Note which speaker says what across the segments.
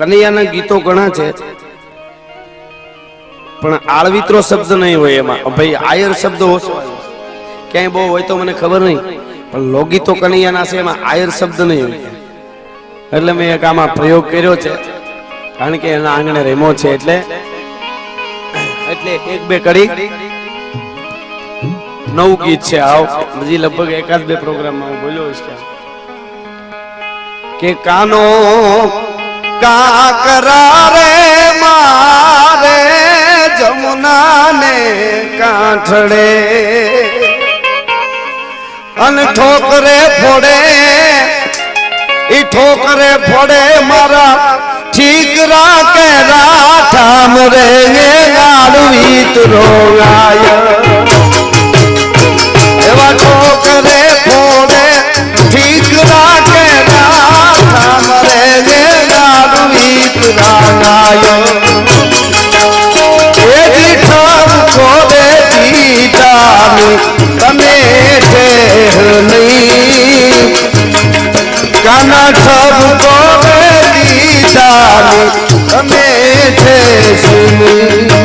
Speaker 1: કનૈયાના ગીતો ઘણા છે. પણ આળવિત્રો શબ્દ નહીં હોય એમાં. ભાઈ, આયર શબ્દ ઓછો ક્યાંય બહુ હોય તો મને ખબર નહીં. પણ લોગીતો કનૈયાના છે એમાં આયર શબ્દ નહીં હોય. એટલે મેં એક આમાં પ્રયોગ કર્યો છે. કારણ કે એના આંગણે રેમો છે એટલે. એટલે એક બે કડી નવું ગીત છે આવ. હજી લગભગ એકાદ બે પ્રોગ્રામમાં હું બોલ્યો છે કે કાનો કાકરા રે મારે જમુના ને કાંઠડે અને ઠોકરે ફોડે ઈ ઠોકરે ફોડે મારા ઠીકરા રાખે રાઠામ રે ગાડવી તુરો শুনি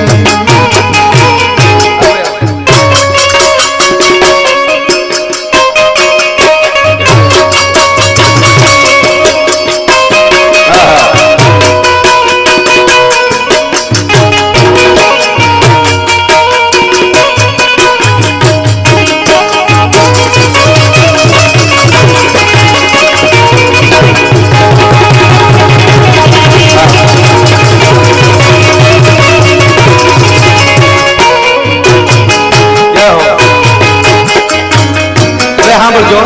Speaker 1: સાંભળજો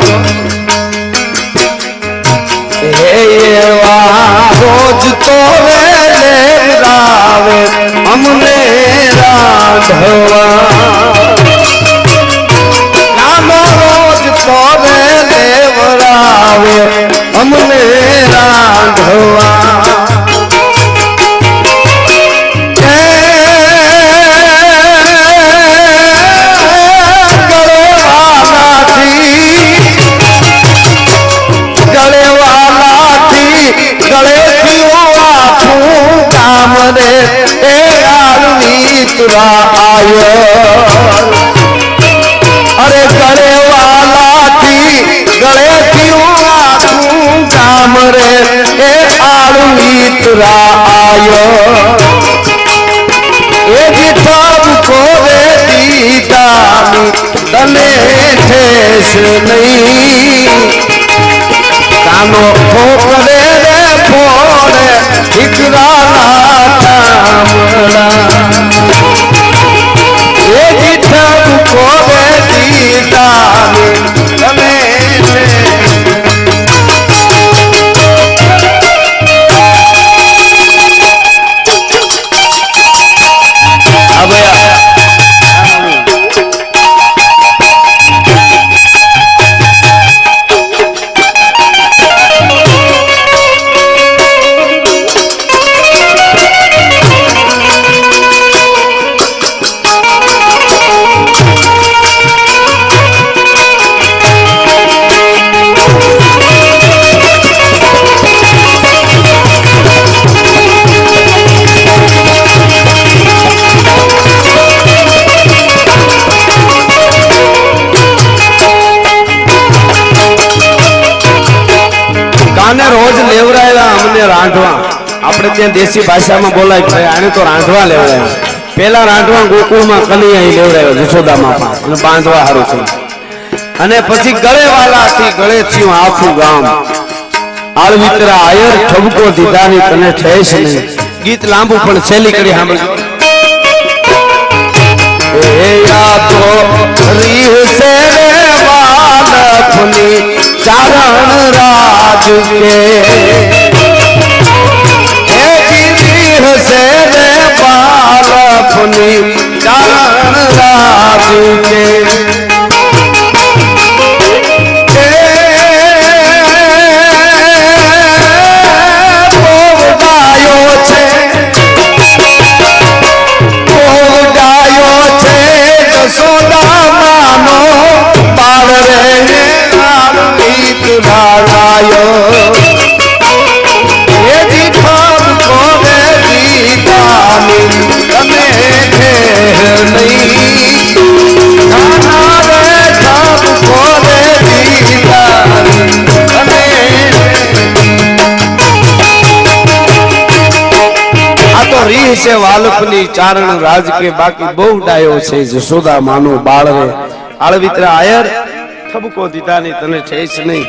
Speaker 1: હે એવા રોજ તો રે અરે ગળે વાલાથી ગળે આખું કામ રે. એ આળુ તુરા આયો. એ જીઠાબ કોરે દીતાની તને ઠેસ નહીં. કાનો ઠોકરે રે ફોડે દીકરાના ચામડા લેવરાયેલા રાંધવા. આપણે ત્યાં દેશી ભાષામાં બોલાય ભાઈ, આને તો રાંધવા લેવડાય. પેલા રાંધવા ગોકુળમાં કલિયા લેવડાયો જશોદામાં અને બાંધવા હારું છે અને પછી ગળેવાલાથી ગળે થયું આખું ગામ. આળવિતરા આયર ઠબકો દીધાની તને ઠેસ નહીં. ગીત લાંબુ પણ છેલ્લી કરી સાંભળજો. ચારણ રાજ કે લાવાયો એ જીઠાબ કોને દીદાની તમે ખેર નહીં. ખાના કોને દીદાની આ તો રીહ છે વાલપની ચારણ રાજ કે બાકી બહુ ડાયો છે જસોદા માનું બાળવે આળવિત્ર આયર ઠબકો દીધા નહીં તને ઠેસ નહીં.